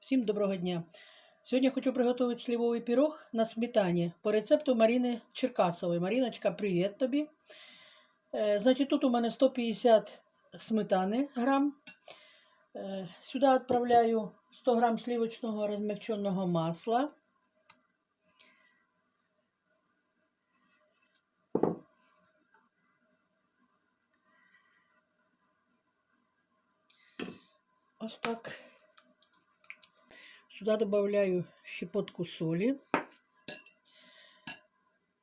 Всім доброго дня! Сьогодні хочу приготувати слівовий пірог на сметані по рецепту Маріни Черкасової. Маріночка, привіт тобі. Е, значить, тут у мене 150 сметани грам. Е, сюди відправляю 100 грам сливочного розмягченого масла. Ось так. Сюда добавляю щепотку соли,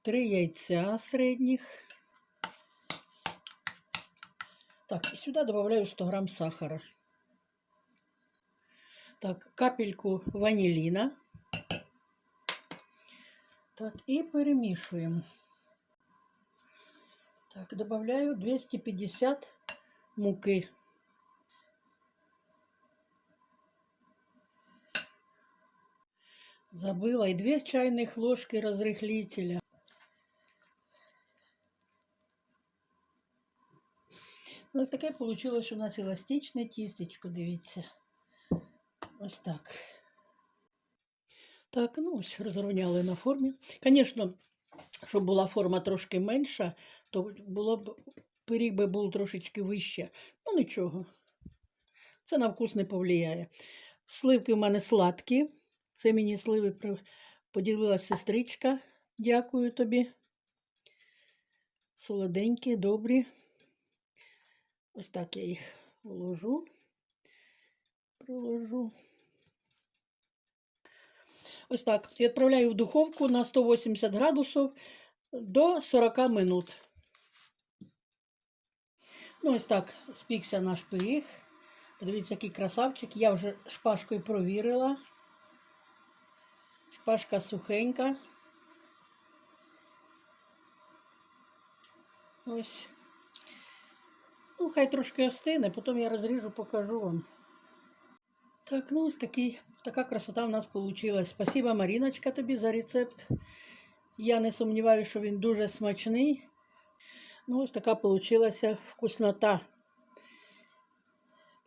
три яйця середніх. Так, і сюди добавляю 100 грам сахара. Так, капельку ванилина. Так, і перемішуємо. Так, добавляю 250 муки. Забыла. И две чайных ложки разрыхлителя. Ось таке вийшло у нас еластичне тістечко, дивіться. Ось так. Так, ну ось розрівняли на формі. Звісно, щоб була форма трошки менша, то було б пиріг би був трошечки вище. Ну нічого. Це на вкус не повлияє. Сливки в мене сладкі. Це мені сливи поділила сестричка. Дякую тобі. Солоденькі, добрі. Ось так я їх вложу, приложу. Ось так. І відправляю в духовку на 180 градусів до 40 минут. Ну, ось так спікся наш пиріг. Подивіться, який красавчик. Я вже шпажкою провірила. Шпажка сухенька. Ось. Ну, хай трошки остине, потім я розріжу, покажу вам. Так, ну ось такий, така красота в нас вийшла. Спасибо, Маріночка, тобі за рецепт. Я не сумніваюся, що він дуже смачний. Ну, ось така вийшла вкуснота.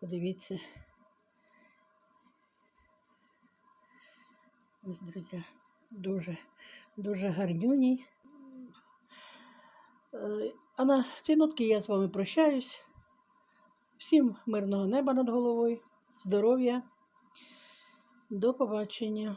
Подивіться. Ось, друзі, дуже, дуже гарнюній. Е, А на цій нотки я з вами прощаюсь. Всім мирного неба над головою, здоров'я. До побачення.